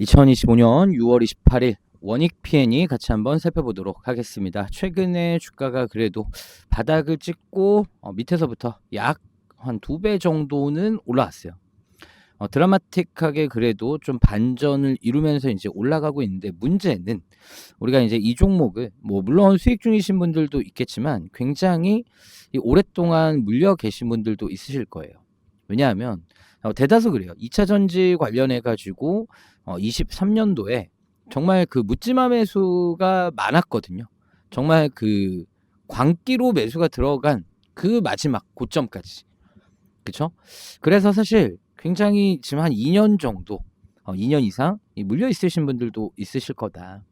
2025년 6월 28일 원익 PN이 같이 한번 살펴보도록 하겠습니다. 최근에 주가가 그래도 바닥을 찍고 어, 밑에서부터 약 한 두 배 정도는 올라왔어요. 어, 드라마틱하게 그래도 좀 반전을 이루면서 이제 올라가고 있는데 문제는 우리가 이제 이 종목을 뭐 물론 수익 중이신 분들도 있겠지만 굉장히 이 오랫동안 물려 계신 분들도 있으실 거예요. 왜냐하면 어, 대다수 그래요. 2차 전지 관련해 가지고 어, 23년도에 정말 그 묻지마 매수가 많았거든요. 정말 그 광기로 매수가 들어간 그 마지막 고점까지. 그쵸? 그래서 사실 굉장히 지금 한 2년 정도, 어, 2년 이상 이 물려 있으신 분들도 있으실 거다.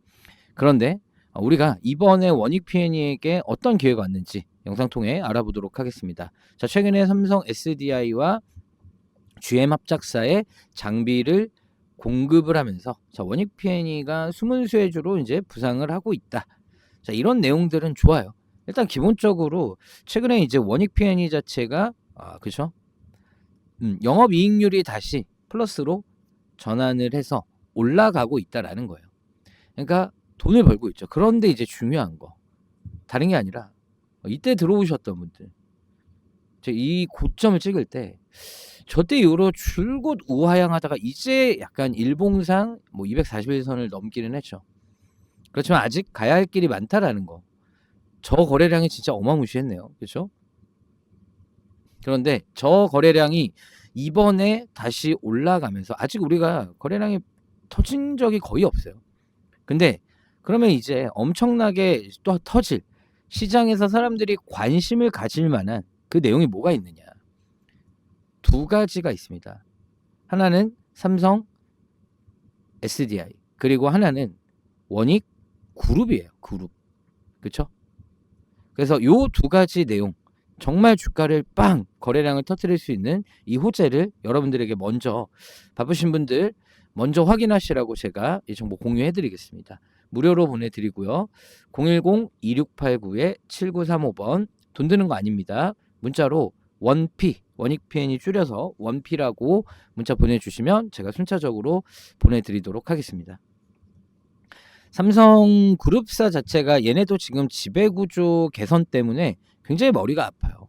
그런데 어, 우리가 이번에 원익 PN에게 어떤 기회가 왔는지 영상 통해 알아보도록 하겠습니다. 자, 최근에 삼성 SDI와 GM 합작사의 장비를 공급을 하면서 자, 원익 PN이가 숨은 수혜주로 이제 부상을 하고 있다. 자, 이런 내용들은 좋아요. 일단 기본적으로 최근에 이제 원익 PN이 자체가 아, 그죠? 음, 영업 이익률이 다시 플러스로 전환을 해서 올라가고 있다라는 거예요. 그러니까 돈을 벌고 있죠. 그런데 이제 중요한 거 다른 게 아니라 이때 들어오셨던 분들 제 이 고점을 찍을 때 저때 이후로 줄곧 우하향하다가 이제 약간 일봉상 뭐 241선을 넘기는 했죠. 그렇지만 아직 가야 할 길이 많다라는 거. 저 거래량이 진짜 어마무시했네요. 그렇죠? 그런데 저 거래량이 이번에 다시 올라가면서 아직 우리가 거래량이 터진 적이 거의 없어요. 근데 그러면 이제 엄청나게 또 터질 시장에서 사람들이 관심을 가질 만한 그 내용이 뭐가 있느냐? 두 가지가 있습니다. 하나는 삼성 SDI 그리고 하나는 원익 그룹이에요. 그룹. 그렇죠? 그래서 요 두 가지 내용 정말 주가를 빵 거래량을 터뜨릴 수 있는 이 호재를 여러분들에게 먼저 바쁘신 분들 먼저 확인하시라고 제가 이 정보 공유해 드리겠습니다. 무료로 보내드리고요. 010-2689-7935번 돈 드는 거 아닙니다. 문자로 원피 원익 PN이 줄여서 원피라고 문자 보내주시면 제가 순차적으로 보내드리도록 하겠습니다. 삼성 그룹사 자체가 얘네도 지금 지배구조 개선 때문에 굉장히 머리가 아파요.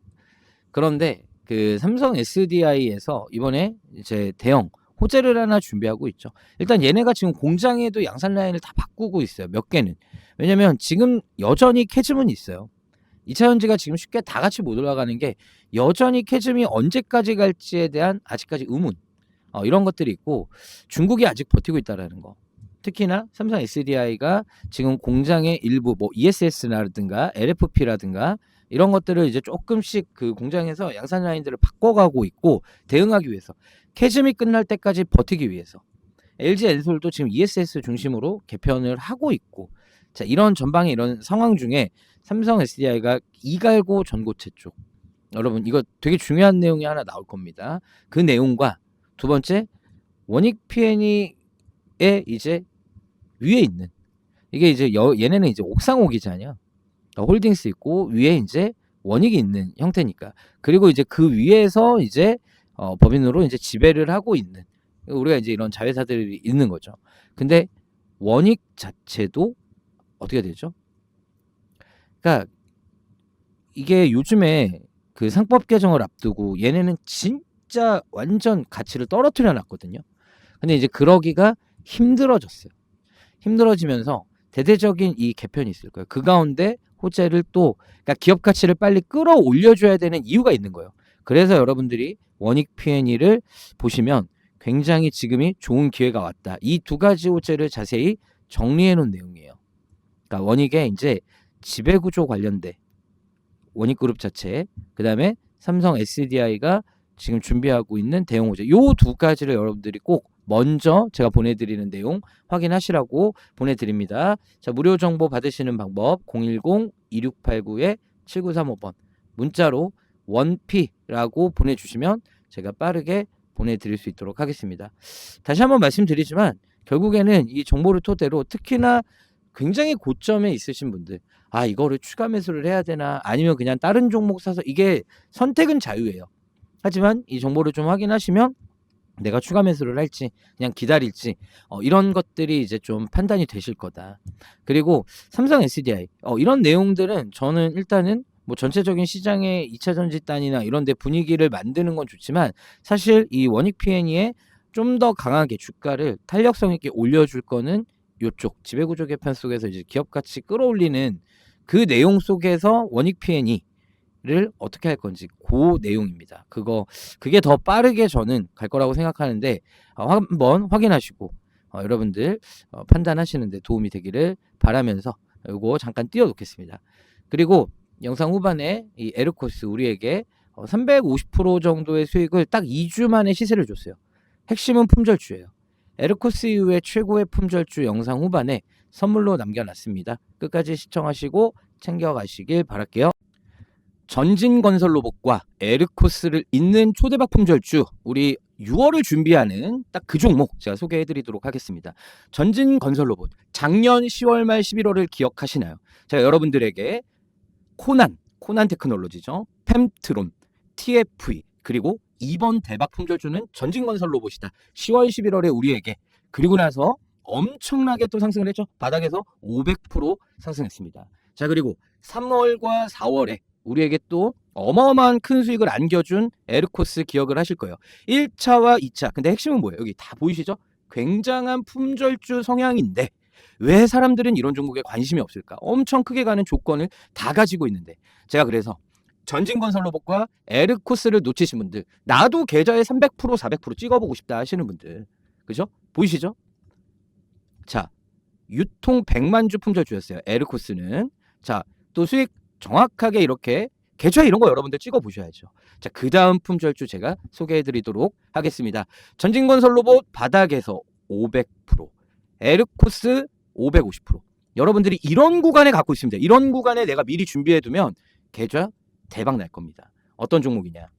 그런데 그 삼성 SDI에서 이번에 이제 대형 호재를 하나 준비하고 있죠. 일단 얘네가 지금 공장에도 양산 라인을 다 바꾸고 있어요. 몇 개는. 왜냐면 지금 여전히 캐즘은 있어요. 2차 전지가 지금 쉽게 다 같이 못 올라가는 게 여전히 캐즘이 언제까지 갈지에 대한 아직까지 의문 어, 이런 것들이 있고 중국이 아직 버티고 있다라는 거. 특히나 삼성 SDI가 지금 공장의 일부 뭐 ESS라든가 LFP라든가 이런 것들을 이제 조금씩 그 공장에서 양산 라인들을 바꿔가고 있고 대응하기 위해서 캐즘이 끝날 때까지 버티기 위해서 LG 엔솔도 지금 ESS 중심으로 개편을 하고 있고 자 이런 전방의 이런 상황 중에 삼성 SDI가 이갈고 전고체 쪽 여러분 이거 되게 중요한 내용이 하나 나올 겁니다. 그 내용과 두 번째 원익 PN이에 이제 위에 있는 이게 이제 여, 얘네는 이제 옥상옥이잖아요. 홀딩스 있고 위에 이제 원익이 있는 형태니까 그리고 이제 그 위에서 이제 어, 법인으로 이제 지배를 하고 있는 우리가 이제 이런 자회사들이 있는 거죠. 근데 원익 자체도 어떻게 되죠? 그러니까 이게 요즘에 그 상법 개정을 앞두고 얘네는 진짜 완전 가치를 떨어뜨려 놨거든요. 근데 이제 그러기가 힘들어졌어요. 힘들어지면서 대대적인 이 개편이 있을 거예요. 그 가운데 호재를 또 그러니까 기업 가치를 빨리 끌어올려 줘야 되는 이유가 있는 거예요. 그래서 여러분들이 원익 P&E를 보시면 굉장히 지금이 좋은 기회가 왔다. 이 두 가지 호재를 자세히 정리해 놓은 내용이에요. 그러니까 원익의 이제 지배 구조 관련돼 원익 그룹 자체, 그 다음에 삼성 SDI가 지금 준비하고 있는 대형 호재. 요 두 가지를 여러분들이 꼭 먼저 제가 보내드리는 내용 확인하시라고 보내드립니다. 자, 무료 정보 받으시는 방법 010-2689-7935번 문자로 원피라고 보내주시면 제가 빠르게 보내드릴 수 있도록 하겠습니다. 다시 한번 말씀드리지만 결국에는 이 정보를 토대로 특히나 굉장히 고점에 있으신 분들 아 이거를 추가 매수를 해야 되나 아니면 그냥 다른 종목 사서 이게 선택은 자유예요. 하지만 이 정보를 좀 확인하시면 내가 추가 매수를 할지 그냥 기다릴지 어, 이런 것들이 이제 좀 판단이 되실 거다. 그리고 삼성 SDI 어, 이런 내용들은 저는 일단은 뭐 전체적인 시장의 2차 전지단이나 이런 데 분위기를 만드는 건 좋지만 사실 이 원익 PNE에 좀더 강하게 주가를 탄력성 있게 올려줄 거는 요쪽 지배구조 개편 속에서 이제 기업 가치 끌어올리는 그 내용 속에서 원익 PNE를 어떻게 할 건지 그 내용입니다. 그거 그게 더 빠르게 저는 갈 거라고 생각하는데 어, 한번 확인하시고 어, 여러분들 어, 판단하시는데 도움이 되기를 바라면서 이거 잠깐 띄워놓겠습니다. 그리고 영상 후반에 이 에르코스 우리에게 어, 350% 정도의 수익을 딱 2주 만에 시세를 줬어요. 핵심은 품절주예요. 에르코스 이후에 최고의 품절주 영상 후반에 선물로 남겨놨습니다. 끝까지 시청하시고 챙겨가시길 바랄게요. 전진건설 로봇과 에르코스를 잇는 초대박 품절주 우리 6월을 준비하는 딱 그 종목 제가 소개해드리도록 하겠습니다. 전진건설 로봇 작년 10월 말 11월을 기억하시나요? 제가 여러분들에게 코난, 코난 테크놀로지죠. 펜트론, TFE 그리고 이번 대박 품절주는 전진건설 로봇이다. 10월 11월에 우리에게 그리고 나서 엄청나게 또 상승을 했죠. 바닥에서 500% 상승했습니다. 자 그리고 3월과 4월에 우리에게 또 어마어마한 큰 수익을 안겨준 에르코스 기억을 하실 거예요. 1차와 2차. 근데 핵심은 뭐예요? 여기 다 보이시죠? 굉장한 품절주 성향인데 왜 사람들은 이런 종목에 관심이 없을까? 엄청 크게 가는 조건을 다 가지고 있는데 제가 그래서 전진건설 로봇과 에르코스를 놓치신 분들 나도 계좌에 300% 400% 찍어보고 싶다 하시는 분들 그죠? 보이시죠? 자 유통 100만 주 품절 주였어요. 에르코스는 자 또 수익 정확하게 이렇게 계좌 이런 거 여러분들 찍어 보셔야죠. 자, 그 다음 품절주 제가 소개해 드리도록 하겠습니다. 전진건설 로봇 바닥에서 500%, 에르코스 550%. 여러분들이 이런 구간에 갖고 있습니다. 이런 구간에 내가 미리 준비해 두면 계좌 대박 날 겁니다. 어떤 종목이냐?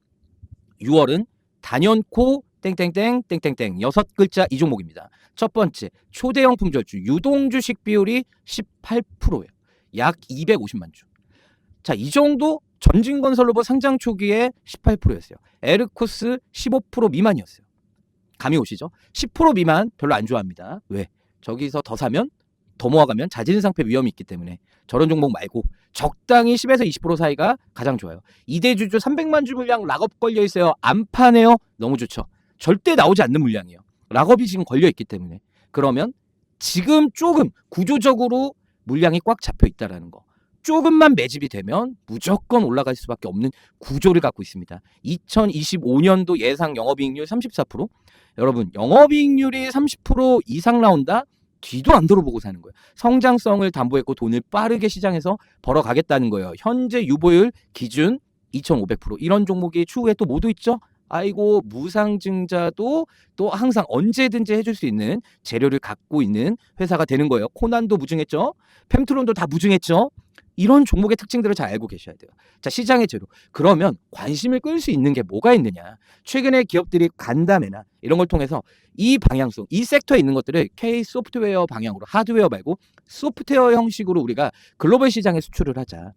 6월은 단연코 땡땡땡 땡땡땡 여섯 글자 이 종목입니다. 첫 번째 초대형 품절주 유동 주식 비율이 18%예요. 약 250만 주. 자, 이 정도 전진건설 로봇 상장 초기에 18%였어요. 에르코스 15% 미만이었어요. 감이 오시죠? 10% 미만 별로 안 좋아합니다. 왜? 저기서 더 사면 더 모아가면 자진 상패 위험이 있기 때문에 저런 종목 말고 적당히 10에서 20% 사이가 가장 좋아요. 이대주주 300만 주 물량 락업 걸려 있어요. 안 파네요. 너무 좋죠. 절대 나오지 않는 물량이에요. 락업이 지금 걸려 있기 때문에 그러면 지금 조금 구조적으로 물량이 꽉 잡혀 있다라는 거. 조금만 매집이 되면 무조건 올라갈 수밖에 없는 구조를 갖고 있습니다. 2025년도 예상 영업이익률 34%. 여러분, 영업이익률이 30% 이상 나온다? 뒤도 안 돌아보고 사는 거예요. 성장성을 담보했고 돈을 빠르게 시장에서 벌어가겠다는 거예요. 현재 유보율 기준 2,500% 이런 종목이 추후에 또 모두 있죠. 아이고 무상증자도 또 항상 언제든지 해줄 수 있는 재료를 갖고 있는 회사가 되는 거예요. 코난도 무증했죠. 펜트론도 다 무증했죠. 이런 종목의 특징들을 잘 알고 계셔야 돼요. 자, 시장의 재료. 그러면 관심을 끌 수 있는 게 뭐가 있느냐? 최근에 기업들이 간담회나 이런 걸 통해서 이 방향성, 이 섹터에 있는 것들을 K 소프트웨어 방향으로 하드웨어 말고 소프트웨어 형식으로 우리가 글로벌 시장에 수출을 하자.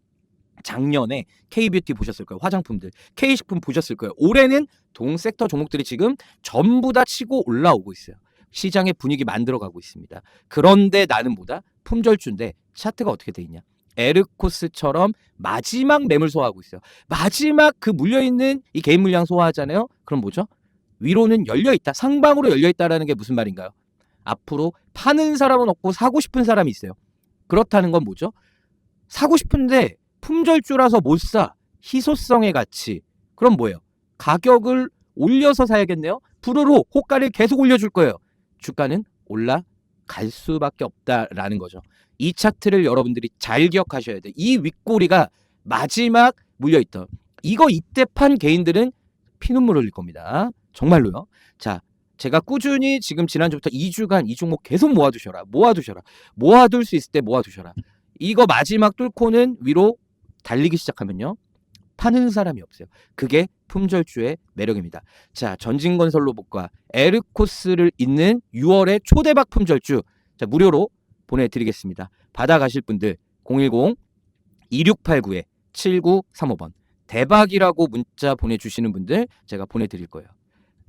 작년에 K뷰티 보셨을 거예요. 화장품들. K식품 보셨을 거예요. 올해는 동 섹터 종목들이 지금 전부 다 치고 올라오고 있어요. 시장의 분위기 만들어가고 있습니다. 그런데 나는 뭐다? 품절주인데 차트가 어떻게 돼 있냐? 에르코스처럼 마지막 매물 소화하고 있어요. 마지막 그 물려있는 이 개인 물량 소화하잖아요. 그럼 뭐죠? 위로는 열려있다. 상방으로 열려있다라는 게 무슨 말인가요? 앞으로 파는 사람은 없고 사고 싶은 사람이 있어요. 그렇다는 건 뭐죠? 사고 싶은데 품절주라서 못 사. 희소성의 가치. 그럼 뭐예요? 가격을 올려서 사야겠네요. 불으로 호가를 계속 올려줄 거예요. 주가는 올라 갈 수밖에 없다라는 거죠. 이 차트를 여러분들이 잘 기억하셔야 돼요. 이 윗꼬리가 마지막 물려있던 이거 이때 판 개인들은 피눈물 흘릴 겁니다. 정말로요. 자, 제가 꾸준히 지금 지난주부터 2주간 이 종목 계속 모아두셔라. 모아두셔라. 모아둘 수 있을 때 모아두셔라. 이거 마지막 뚫고는 위로 달리기 시작하면요. 파는 사람이 없어요. 그게 품절주의 매력입니다. 자, 전진건설 로봇과 에르코스를 잇는 6월의 초대박 품절주. 자, 무료로 보내드리겠습니다. 받아가실 분들 010-2689-7935번 대박이라고 문자 보내주시는 분들 제가 보내드릴 거예요.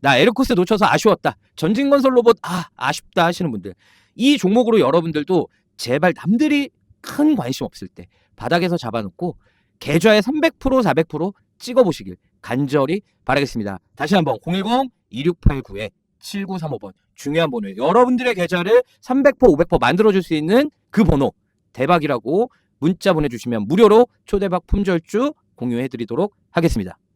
나 에르코스 놓쳐서 아쉬웠다. 전진건설 로봇 아 아쉽다 하시는 분들 이 종목으로 여러분들도 제발 남들이 큰 관심 없을 때 바닥에서 잡아놓고 계좌에 300% 400% 찍어보시길 간절히 바라겠습니다. 다시 한번 010-2689에 7935번 중요한 번호예요. 여러분들의 계좌를 300% 500% 만들어줄 수 있는 그 번호 대박이라고 문자 보내주시면 무료로 초대박 품절주 공유해드리도록 하겠습니다.